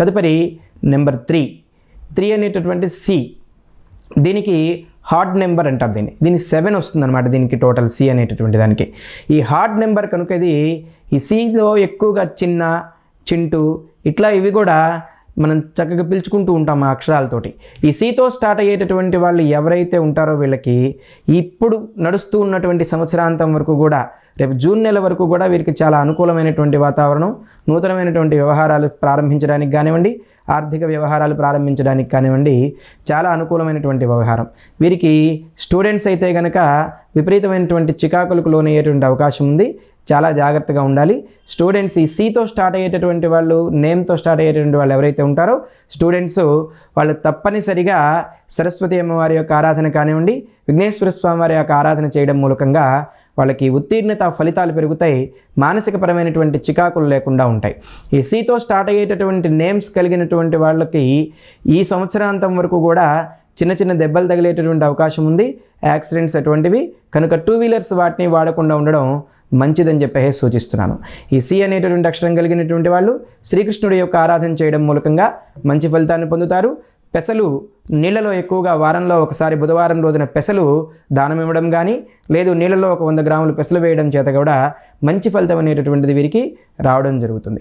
తదుపరి number three. Three అనేటటువంటి C. దీనికి హార్డ్ నెంబర్ అంటారు దీన్ని. దీనికి సెవెన్ వస్తుంది అనమాట దీనికి టోటల్ సి అనేటటువంటి దానికి. ఈ హార్డ్ నెంబర్ కనుక ఇది ఈ సిలో ఎక్కువగా చిన్న చింటూ ఇట్లా ఇవి కూడా మనం చక్కగా పిలుచుకుంటూ ఉంటాం ఆ అక్షరాలతోటి. ఈ సీతో స్టార్ట్ అయ్యేటటువంటి వాళ్ళు ఎవరైతే ఉంటారో వీళ్ళకి ఇప్పుడు నడుస్తూ ఉన్నటువంటి సంవత్సరాంతం వరకు కూడా రేపు జూన్ నెల వరకు కూడా వీరికి చాలా అనుకూలమైనటువంటి వాతావరణం నూతనమైనటువంటి వ్యవహారాలు ప్రారంభించడానికి కానివ్వండి ఆర్థిక వ్యవహారాలు ప్రారంభించడానికి కానివ్వండి చాలా అనుకూలమైనటువంటి వ్యవహారం. వీరికి స్టూడెంట్స్ అయితే కనుక విపరీతమైనటువంటి చికాకులకు లోనయ్యేటువంటి అవకాశం ఉంది. చాలా జాగ్రత్తగా ఉండాలి. స్టూడెంట్స్ ఈ సీతో స్టార్ట్ అయ్యేటటువంటి వాళ్ళు నేమ్తో స్టార్ట్ అయ్యేటటువంటి వాళ్ళు ఎవరైతే ఉంటారో స్టూడెంట్స్ వాళ్ళు తప్పనిసరిగా సరస్వతి అమ్మవారి యొక్క ఆరాధన కానివ్వండి విఘ్నేశ్వర స్వామి వారి యొక్క ఆరాధన చేయడం మూలకంగా వాళ్ళకి ఉత్తీర్ణత ఫలితాలు పెరుగుతాయి. మానసికపరమైనటువంటి చికాకులు లేకుండా ఉంటాయి. ఈ సీతో స్టార్ట్ అయ్యేటటువంటి నేమ్స్ కలిగినటువంటి వాళ్ళకి ఈ సంవత్సరాంతం వరకు కూడా చిన్న చిన్న దెబ్బలు తగిలేటటువంటి అవకాశం ఉంది. యాక్సిడెంట్స్ అటువంటివి. కనుక టూ వీలర్స్ వాటిని వాడకుండా ఉండడం మంచిదని చెప్పేసి సూచిస్తున్నాను. ఈ సి అనేటటువంటి అక్షరం కలిగినటువంటి వాళ్ళు శ్రీకృష్ణుడి యొక్క ఆరాధన చేయడం మూలకంగా మంచి ఫలితాన్ని పొందుతారు. పెసలు నీళ్ళలో ఎక్కువగా వారంలో ఒకసారి బుధవారం రోజున పెసలు దానం ఇవ్వడం కానీ లేదు నీళ్ళలో ఒక వంద గ్రాములు పెసలు వేయడం చేత కూడా మంచి ఫలితం అనేటటువంటిది వీరికి రావడం జరుగుతుంది.